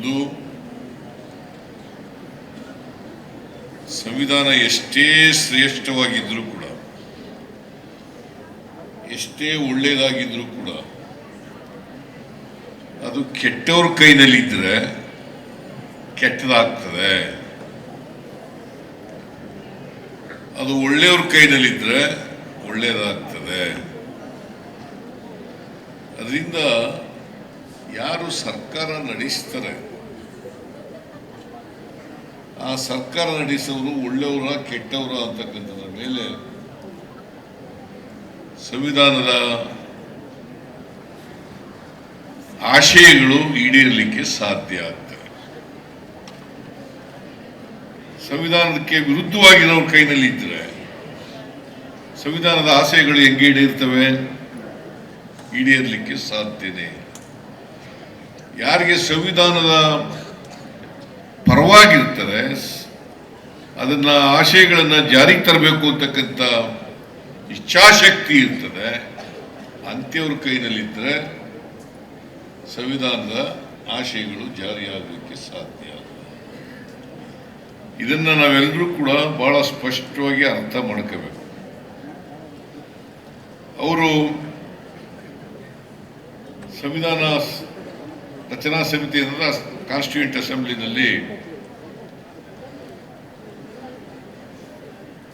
ಒಂದು ಸಂವಿಧಾನ ಎಷ್ಟೇ ಶ್ರೇಷ್ಠವಾಗಿದ್ರೂ ಕೂಡ, ಎಷ್ಟೇ ಒಳ್ಳೇದಾಗಿದ್ರೂ ಕೂಡ, ಅದು ಕೆಟ್ಟವ್ರ ಕೈನಲ್ಲಿದ್ದರೆ ಕೆಟ್ಟದಾಗ್ತದೆ. ಅದು ಒಳ್ಳೆಯವ್ರ ಕೈನಲ್ಲಿದ್ದರೆ ಒಳ್ಳೆಯದಾಗ್ತದೆ. ಅದರಿಂದ ಯಾರು ಸರ್ಕಾರ ನಡೆಸ್ತಾರೆ ಆ ಸರ್ಕಾರ ನಡೆಸೋರು ಒಳ್ಳೆಯವರ ಕೆಟ್ಟವರ ಅಂತಕ್ಕಂಥದ್ರ ಮೇಲೆ ಸಂವಿಧಾನದ ಆಶಯಗಳು ಈಡೇರಲಿಕ್ಕೆ ಸಾಧ್ಯ ಆಗ್ತದೆ ಸಂವಿಧಾನಕ್ಕೆ ವಿರುದ್ಧವಾಗಿರೋರ ಕೈನಲ್ಲಿ ಇದ್ರೆ ಸಂವಿಧಾನದ ಆಶಯಗಳು ಹೆಂಗೆ ಈಡೇರ್ತವೆ ಈಡೇರಲಿಕ್ಕೆ ಸಾಧ್ಯನೇ. ಯಾರಿಗೆ ಸಂವಿಧಾನದ ಪರವಾಗಿರ್ತಾರೆ ಅದನ್ನ ಆಶಯಗಳನ್ನು ಜಾರಿಗೆ ತರಬೇಕು ಅಂತಕ್ಕಂಥ ಇಚ್ಛಾಶಕ್ತಿ ಇರ್ತದೆ. ಅಂತ್ಯವ್ರ ಕೈನಲ್ಲಿದ್ದರೆ ಸಂವಿಧಾನದ ಆಶಯಗಳು ಜಾರಿಯಾಗಲಿಕ್ಕೆ ಸಾಧ್ಯ. ಇದನ್ನ ನಾವೆಲ್ಲರೂ ಕೂಡ ಬಹಳ ಸ್ಪಷ್ಟವಾಗಿ ಅರ್ಥ ಮಾಡ್ಕೋಬೇಕು. ಅವರು ಸಂವಿಧಾನ ರಚನಾ ಸಮಿತಿ ಅಂದ್ರೆ ಕಾನ್ಸ್ಟಿಟ್ಯೂಂಟ್ ಅಸೆಂಬ್ಲಿನಲ್ಲಿ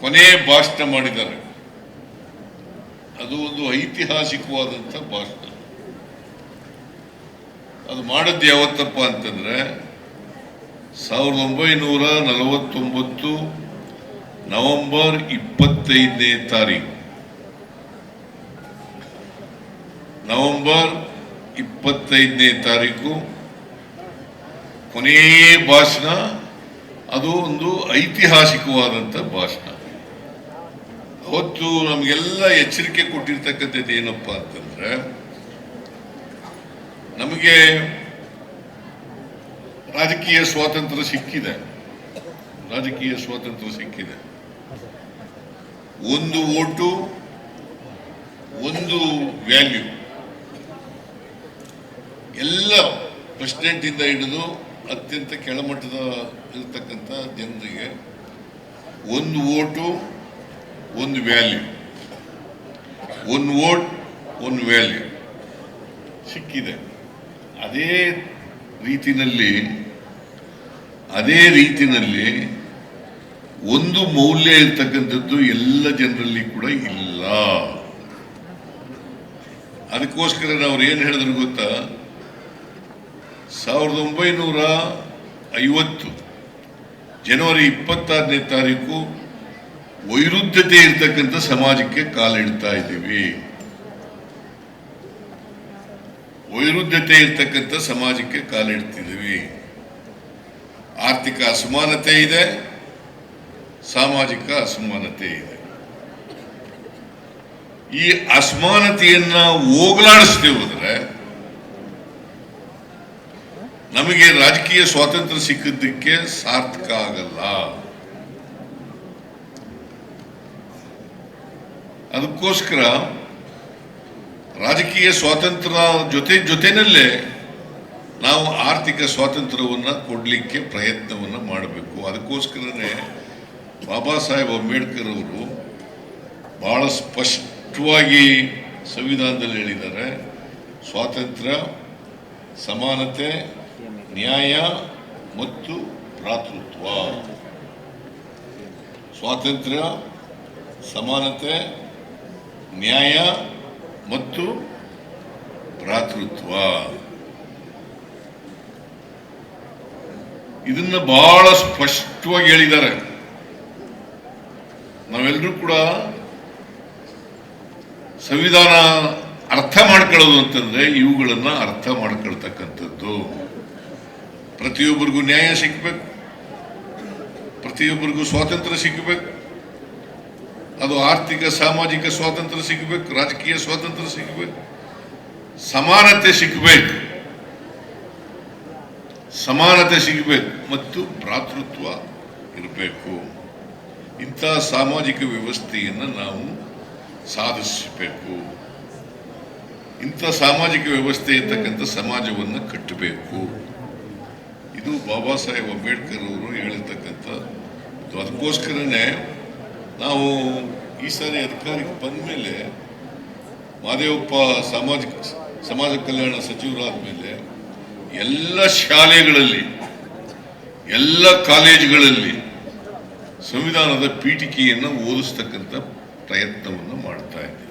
ಕೊನೆ ಭಾಷಣ ಮಾಡಿದ್ದಾರೆ. ಅದು ಒಂದು ಐತಿಹಾಸಿಕವಾದಂಥ ಭಾಷಣ. ಅದು ಮಾಡಿದ್ದು ಯಾವತ್ತಪ್ಪ ಅಂತಂದ್ರೆ ಸಾವಿರದ ಒಂಬೈನೂರ ನಲವತ್ತೊಂಬತ್ತು ನವೆಂಬರ್ ಇಪ್ಪತ್ತೈದನೇ ತಾರೀಕು. ನವೆಂಬರ್ ಇಪ್ಪತ್ತೈದನೇ ತಾರೀಕು. ಕೊನೆಯ ಭಾಷಣ, ಅದು ಒಂದು ಐತಿಹಾಸಿಕವಾದಂಥ ಭಾಷಣ. ಅವತ್ತು ನಮಗೆಲ್ಲ ಎಚ್ಚರಿಕೆ ಕೊಟ್ಟಿರ್ತಕ್ಕಂಥದ್ದು ಏನಪ್ಪ ಅಂತಂದ್ರೆ, ನಮಗೆ ರಾಜಕೀಯ ಸ್ವಾತಂತ್ರ್ಯ ಸಿಕ್ಕಿದೆ. ರಾಜಕೀಯ ಸ್ವಾತಂತ್ರ್ಯ ಸಿಕ್ಕಿದೆ. ಒಂದು ಓಟು ಒಂದು ವ್ಯಾಲ್ಯೂ. ಎಲ್ಲ ಪ್ರೆಸಿಡೆಂಟಿಂದ ಹಿಡಿದು ಅತ್ಯಂತ ಕೆಳಮಟ್ಟದ ಇರತಕ್ಕಂಥ ಜನರಿಗೆ ಒಂದು ಓಟು, ಒಂದು ವ್ಯಾಲ್ಯೂ. ಒಂದು ವೋಟ್ ಒಂದು ವ್ಯಾಲ್ಯೂ. ಸಿಕ್ಕಿದೆ. ಅದೇ ರೀತಿನಲ್ಲಿ ಅದೇ ರೀತಿನಲ್ಲಿ ಒಂದು ಮೌಲ್ಯ ಇರ್ತಕ್ಕಂಥದ್ದು ಎಲ್ಲ ಜನರಲ್ಲಿ ಕೂಡ ಇಲ್ಲ. ಅದಕ್ಕೋಸ್ಕರ ನಾವು ಏನು ಹೇಳಿದ್ರು ಗೊತ್ತಾ? ಸಾವಿರದ ಒಂಬೈನೂರ ಐವತ್ತು ಜನವರಿ ಇಪ್ಪತ್ತಾರನೇ ತಾರೀಕು ವೈರುದ್ಧತೆ ಇರತಕ್ಕಂಥ ಸಮಾಜಕ್ಕೆ ಕಾಲಿಡ್ತಾ ಇದ್ದೀವಿ. ವೈರುದ್ಧತೆ ಇರತಕ್ಕಂಥ ಸಮಾಜಕ್ಕೆ ಕಾಲಿಡ್ತಿದ್ದೀವಿ ಆರ್ಥಿಕ ಅಸಮಾನತೆ ಇದೆ, ಸಾಮಾಜಿಕ ಅಸಮಾನತೆ ಇದೆ. ಈ ಅಸಮಾನತೆಯನ್ನ ಹೋಗಲಾಡಿಸದೆ ಹೋದ್ರೆ ನಮಗೆ ರಾಜಕೀಯ ಸ್ವಾತಂತ್ರ್ಯ ಸಿಕ್ಕಿದ್ದಕ್ಕೆ ಸಾರ್ಥಕ ಆಗಲ್ಲ. ಅದಕ್ಕೋಸ್ಕರ ರಾಜಕೀಯ ಸ್ವಾತಂತ್ರ್ಯ ಜೊತೆ ಜೊತೆನಲ್ಲೇ ನಾವು ಆರ್ಥಿಕ ಸ್ವಾತಂತ್ರ್ಯವನ್ನು ಕೊಡಲಿಕ್ಕೆ ಪ್ರಯತ್ನವನ್ನು ಮಾಡಬೇಕು. ಅದಕ್ಕೋಸ್ಕರನೇ ಬಾಬಾ ಸಾಹೇಬ್ ಅಂಬೇಡ್ಕರ್ ಅವರು ಬಹಳ ಸ್ಪಷ್ಟವಾಗಿ ಸಂವಿಧಾನದಲ್ಲಿ ಹೇಳಿದ್ದಾರೆ, ಸ್ವಾತಂತ್ರ್ಯ, ಸಮಾನತೆ ನ್ಯಾಯ ಮತ್ತು ಭ್ರಾತೃತ್ವ. ಸ್ವಾತಂತ್ರ್ಯ, ಸಮಾನತೆ, ನ್ಯಾಯ ಮತ್ತು ಭ್ರಾತೃತ್ವ. ಇದನ್ನ ಬಹಳ ಸ್ಪಷ್ಟವಾಗಿ ಹೇಳಿದ್ದಾರೆ. ನಾವೆಲ್ಲರೂ ಕೂಡ ಸಂವಿಧಾನ ಅರ್ಥ ಮಾಡ್ಕೊಳ್ಳೋದು ಅಂತಂದ್ರೆ ಇವುಗಳನ್ನ ಅರ್ಥ ಮಾಡ್ಕೊಳ್ತಕ್ಕಂಥದ್ದು. ಪ್ರತಿಯೊಬ್ಬರಿಗೂ ನ್ಯಾಯ ಸಿಗ್ಬೇಕು ಪ್ರತಿಯೊಬ್ಬರಿಗೂ ಸ್ವಾತಂತ್ರ್ಯ ಸಿಗಬೇಕು ಅದು ಆರ್ಥಿಕ, ಸಾಮಾಜಿಕ ಸ್ವಾತಂತ್ರ್ಯ ಸಿಗಬೇಕು ರಾಜಕೀಯ ಸ್ವಾತಂತ್ರ್ಯ ಸಿಗಬೇಕು ಸಮಾನತೆ ಸಿಗಬೇಕು ಸಮಾನತೆ ಸಿಗಬೇಕು ಮತ್ತು ಭ್ರಾತೃತ್ವ ಇರಬೇಕು. ಇಂಥ ಸಾಮಾಜಿಕ ವ್ಯವಸ್ಥೆಯನ್ನು ನಾವು ಸಾಧಿಸಬೇಕು. ಇಂಥ ಸಾಮಾಜಿಕ ವ್ಯವಸ್ಥೆ ಇರ್ತಕ್ಕಂಥ ಸಮಾಜವನ್ನು ಕಟ್ಟಬೇಕು. ಇದು ಬಾಬಾ ಸಾಹೇಬ್ ಅಂಬೇಡ್ಕರ್ ಅವರು ಹೇಳಿರ್ತಕ್ಕಂಥ. ಅದಕ್ಕೋಸ್ಕರನೇ ನಾವು ಈ ಸಾರಿ ಅಧಿಕಾರಕ್ಕೆ ಬಂದ ಮೇಲೆ ಮಾದೇವಪ್ಪ ಸಾಮಾಜಿಕ ಸಮಾಜ ಕಲ್ಯಾಣ ಸಚಿವರಾದ ಮೇಲೆ ಎಲ್ಲ ಶಾಲೆಗಳಲ್ಲಿ, ಎಲ್ಲ ಕಾಲೇಜುಗಳಲ್ಲಿ ಸಂವಿಧಾನದ ಪೀಠಿಕೆಯನ್ನು ಓದಿಸ್ತಕ್ಕಂಥ ಪ್ರಯತ್ನವನ್ನು ಮಾಡ್ತಾ ಇದ್ದೀವಿ.